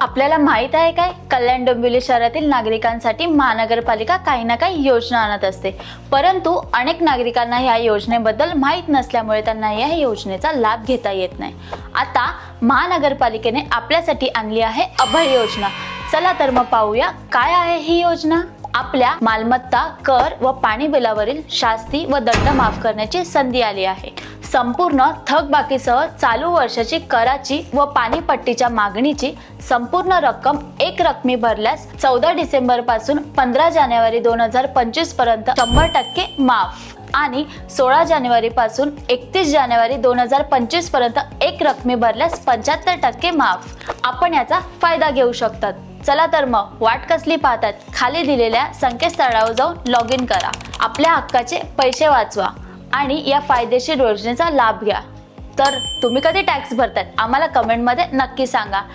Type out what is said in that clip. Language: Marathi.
आपल्याला माहीत आहे काय? कल्याण डोंबिवली शहरातील नागरिकांसाठी महानगरपालिका काही ना काही योजना आणत असते. परंतु अनेक नागरिकांना ह्या योजनेबद्दल माहीत नसल्यामुळे त्यांना या योजनेचा लाभ घेता येत नाही. आता महानगरपालिकेने आपल्यासाठी आणली आहे अभय योजना. चला तर मग पाहूया काय आहे ही योजना. आपल्या मालमत्ता कर व पाणी बिलावरील शास्ती व दंड माफ करण्याची संधी आली आहे. संपूर्ण थकबाकीसह चालू वर्षाची कराची व पाणीपट्टीच्या मागणीची संपूर्ण रक्कम एक रकमी भरल्यास चौदा डिसेंबरपासून पंधरा जानेवारी दोन हजार पंचवीसपर्यंत शंभर टक्के माफ. आणि सोळा जानेवारी पासून एकतीस जानेवारी दोन हजार पंचवीसपर्यंत एक रकमी भरल्यास पंच्याहत्तर टक्के माफ. आपण याचा फायदा घेऊ शकतात. चला तर मग वाट कसली पाहतात? खाली दिलेल्या संकेतस्थळावर जाऊन लॉग इन करा. आपल्या हक्काचे पैसे वाचवा. आणि या फायदेशीर योजनेचा लाभ घ्या. तर तुम्ही कधी टॅक्स भरतात आम्हाला कमेंटमध्ये नक्की सांगा.